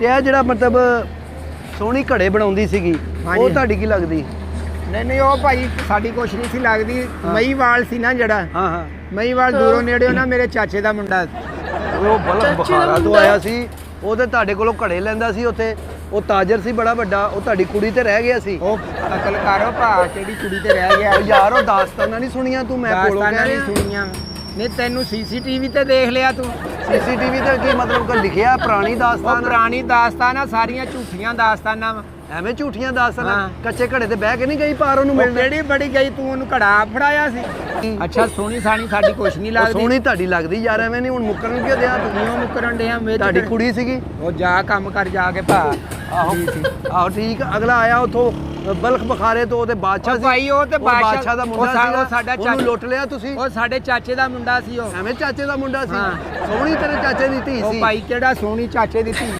ਤੇ ਇਹ ਜਿਹੜਾ ਮਤਲਬ ਸੋਹਣੀ ਘੜੇ ਬਣਾਉਂਦੀ ਸੀਗੀ ਉਹ ਹਾਂਜੀ। ਤੁਹਾਡੀ ਕੀ ਲੱਗਦੀ? ਨਹੀਂ ਨਹੀਂ ਉਹ ਭਾਈ ਸਾਡੀ ਕੁਛ ਨਹੀਂ ਸੀ ਲੱਗਦੀ। ਮਈਵਾਲ ਸੀ ਨਾ ਜਿਹੜਾ। ਹਾਂ ਹਾਂ। ਮਈਵਾਲ ਦੂਰੋਂ ਨੇੜਿਓ ਨਾ ਮੇਰੇ ਚਾਚੇ ਦਾ ਮੁੰਡਾ। ਉਹ ਬਲਕ ਬਖਾਰਾ ਤੋਂ ਆਇਆ ਸੀ ਉਹ ਤੇ ਤੁਹਾਡੇ ਕੋਲੋਂ ਘੜੇ ਲੈਂਦਾ ਸੀ ਉੱਥੇ। ਉਹ ਤਾਜਰ ਸੀ ਬੜਾ ਵੱਡਾ ਉਹ ਤੁਹਾਡੀ ਕੁੜੀ ਤੇ ਰਹਿ ਗਿਆ ਸੀ। ਉਹ ਅਕਲ ਕਰੋ ਭਾ ਕਿਹੜੀ ਕੁੜੀ ਤੇ ਰਹਿ ਗਿਆ। ਉਹ ਯਾਰ ਉਹ ਦਾਸਤਾਨਾਂ ਨਹੀਂ ਸੁਣੀਆਂ ਤੂੰ ਮੈਂ ਕੋਲੋਂ ਦਾਸਤਾਨਾਂ ਕਹਿ ਨਹੀਂ ਰਿਹਾ। ਸੁਣੀਆਂ। ਨਹੀਂ ਤੈਨੂੰ ਸੀਸੀਟੀਵੀ ਤੇ ਦੇਖ ਲਿਆ ਤੂੰ। ਸੀਸੀਟੀਵੀ ਤੇ ਕੀ ਮਤਲਬ ਕਿ ਲਿਖਿਆ ਪੁਰਾਣੀ ਉਹ ਦਾਸਤਾਨ? ਪੁਰਾਣੀ ਦਾਸਤਾਨਾਂ ਸਾਰੀਆਂ ਝੂਠੀਆਂ ਦਾਸਤਾਨਾਂ ਵਾਂ। ਐਵੇਂ ਝੂਠੀਆਂ ਦਾਸਤਾਨਾਂ? ਹਾਂ। ਕੱਚੇ ਘੜੇ ਤੇ ਬਹਿ ਕੇ ਨਹੀਂ ਗਈ ਪਾਰ ਉਹਨੂੰ ਉਹ ਮਿਲਣ? ਕਿਹੜੀ ਬੜੀ ਗਈ? ਤੂੰ ਉਹਨੂੰ ਘੜਾ ਫੜਾਇਆ ਸੀ। ਅੱਛਾ ਸੋਹਣੀ ਸਾਣੀ ਸਾਡੀ ਕੁਛ ਨਹੀਂ ਉਹ ਲੱਗਦੀ। ਸੋਹਣੀ ਤੁਹਾਡੀ ਲੱਗਦੀ ਯਾਰ ਐਵੇਂ ਨਹੀਂ ਹੁਣ ਮੁੱਕਰਨ ਕਿਉਂ ਦਿਆ ਤੂੰ? ਕਿਉਂ ਮੁਕਰਨ ਡਿਆ? ਮੇਰੀ ਤੁਹਾਡੀ ਕੁੜੀ ਸੀਗੀ। ਉਹ ਜਾ ਕੰਮ ਕਰ ਜਾ ਕੇ ਭਾ ਆਹੋ ਆਹੋ ਠੀਕ ਅਗਲਾ ਆਇਆ ਉਥੋਂ ਬਲਖ ਬਖਾਰੇ ਤੋਂ ਉਹਦੇ ਬਾਦਸ਼ਾਹ ਉਹ ਭਾਈ ਉਹ ਤੇ ਉਹ ਬਾਦਸ਼ਾਹ- ਦਾ ਉਹ ਮੁੰਡਾ ਸਾ- ਉਹ ਸਾਡਾ ਉਹਨੂੰ ਚਾਚਾ- ਲੁੱਟ ਲਿਆ ਤੁਸੀਂ। ਉਹ ਸਾਡੇ ਚਾਚੇ ਦਾ ਮੁੰਡਾ ਸੀ ਉਹ। ਐਵੇਂ ਚਾਚੇ ਦਾ ਮੁੰਡਾ ਸੀ। ਸੋਹਣੀ ਤੇਰੇ ਚਾਚੇ ਦੀ ਧੀ ਉਹ ਸੀ। ਭਾਈ ਕਿਹੜਾ ਸੋਹਣੀ ਚਾਚੇ ਦੀ ਧੀ